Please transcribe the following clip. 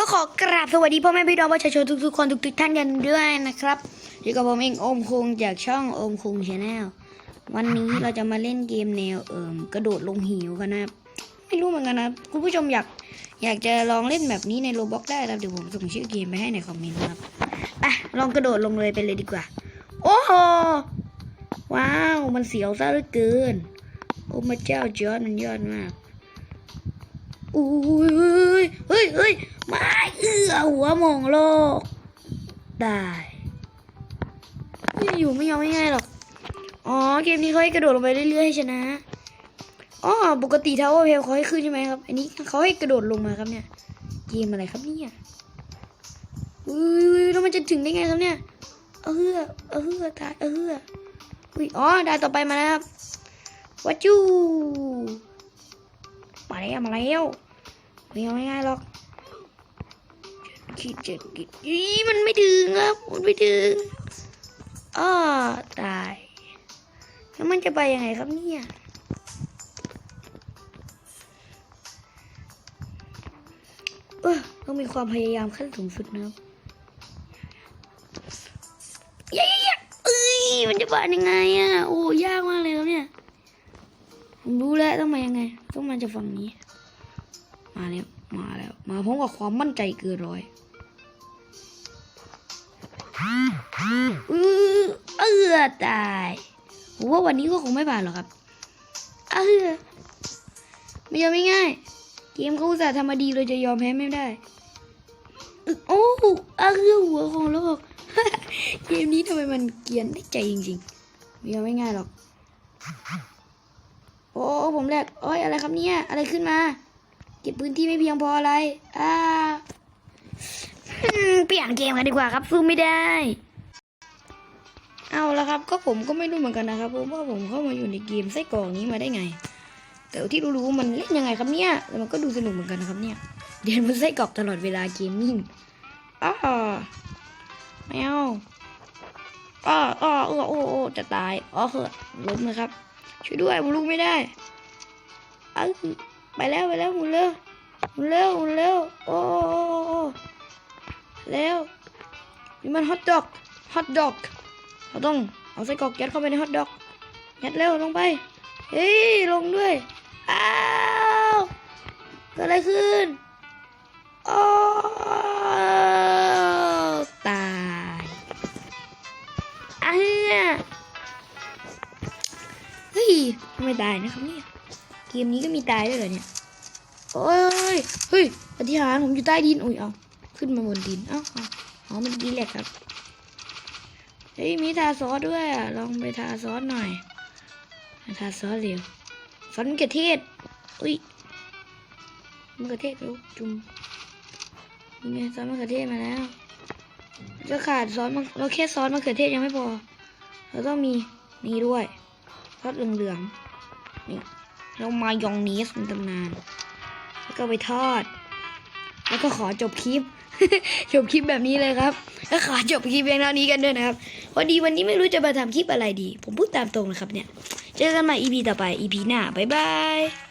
็ขอกราบสวัสดีพ่อแม่พี่น้องประชาชนทุกๆคนทุกๆท่านกันด้วยนะครับอยู่กับผมเองโอมคุงจากช่องโอมคุงชาแนลวันนี้เราจะมาเล่นเกมแนวเอิมกระโดดลงหิวกันนะครับไม่รู้เหมือนกันนะคุณผู้ชมอยากอยากจะลองเล่นแบบนี้ในโรบ็อกได้ครับเดี๋ยวผมส่งชื่อเกมไปให้ในคอมเมนต์ครับไปลองกระโดดลงเลยไปเลยดีกว่า โอ้โหว้าวมันเสียวซะเหลือเกินโอ้พระเจ้าจอร์ดมันยอดมาก อุ้ยเฮ้ยเฮ้ยไม่เอื้อหัวมองโลก ได้ไม่อยู่ไม่ยอมง่ายหรอก อ๋อ เกมนี้เขาให้กระโดดลงไปเรื่อยๆให้ชนะ อ๋อ ปกติทาวเวอร์เพลเขาให้ขึ้นใช่ไหมครับ อันนี้เขาให้กระโดดลงมาครับเนี่ย เกมอะไรครับเนี่ยอุ้ยแล้วมันจะถึงได้ไงครับเนี่ย เออเออตายเอออุ้ยอ๋อ ได้ต่อไปมาแล้วครับวัจู แล้วมาแล้วไม่เอาง่ายๆหรอกขีดเจ็ดขีดอีมันไม่ถึงครับมันไม่ถึงอ้อตายแล้วมันจะไปยังไงครับเนี่ยเออต้องมีความพยายามขั้นสูงสุดนะครับเย้ยเอ้ยมันจะไปยังไงอะโอ้ยากมากเลยครับเนี่ย ผมรู้แล้วต้องมายังไง ต้องมาจากฝั่งนี้ มาแล้ว มาแล้ว มาพร้อมกับความมั่นใจเกินร้อยเอือเออตายผมว่าวันนี้ก็คงไม่ผ่านหรอกครับเออไม่ยอมไม่ง่าย เกมเขาอุตส่าห์ทำมาดีเลยจะยอมแพ้ไม่ได้โอ้เออหัวของโลกเกมนี้ทำไมมันเกียนได้ใจจริงๆไม่ยอมไม่ง่ายหรอก ผมแหลกโอ้ยอะไรครับเนี่ยอะไรขึ้นมา เก็บพื้นที่ไม่เพียงพออะไร อ่าอืมเปลี่ยนเกมกันดีกว่าครับสู้ไม่ได้ เอาละครับก็ผมก็ไม่รู้เหมือนกันนะครับเพราะว่าผมเข้ามาอยู่ในเกมไส้กรอกนี้มาได้ไง แต่ที่รู้ๆมันเล่นยังไงครับเนี่ยแล้วมันก็ดูสนุกเหมือนกันนะครับเนี่ยเดินบนไส้กรอกตลอดเวลาเกมมิ่งอ้าไม่เอาอ้ออ้อเออโอ้โอ้จะตายอ๋อเหอะล้มเลยครับ ช่วยด้วยผมลุกไม่ได้ เอาไปแล้วไปแล้วหมุนเร็วหมุนเร็วหมุนเร็วโอ้โอ้โอ้โอ้เร็วนี่มันฮอทดอกฮอทดอกเราต้องเอาไส้กรอกยัดเข้าไปในฮอทดอกยัดเร็วลงไปเฮ้ยลงด้วยอ้าวเกิดอะไรขึ้นโอ้ตายอะเฮ้ยทำไมตายนะครับเนี่ย เกมนี้ก็มีตายด้วยเหรอเนี่ย โอ้ย เฮ้ยปฏิหารผมอยู่ใต้ดิน อุ้ย เอาขึ้นมาบนดิน เอ้าเอาอ๋อมันดีแหละครับ เฮ้ย มีทาซอสด้วยอะ ลองไปทาซอสหน่อย ทาซอสเร็วซอสมะเขือเทศ อุ้ยมะเขือเทศเร็วจุ่มนี่ไงซอสมะเขือเทศมาแล้วจะขาดซอสมะเราแค่ซอสมะเขือเทศยังไม่พอ เราต้องมีนี่ด้วยซอสเหลืองๆนี่ เรามายองเนสในตำนาน แล้วก็ไปทอด แล้วก็ขอจบคลิป จบคลิปแบบนี้เลยครับ แล้วขอจบคลิปเพียงเท่านี้กันด้วยนะครับพอดีวันนี้ไม่รู้จะมาทำคลิปอะไรดี ผมพูดตามตรงนะครับเนี่ย เจอกันใหม่ EP ต่อไป EP หน้า บ๊ายบาย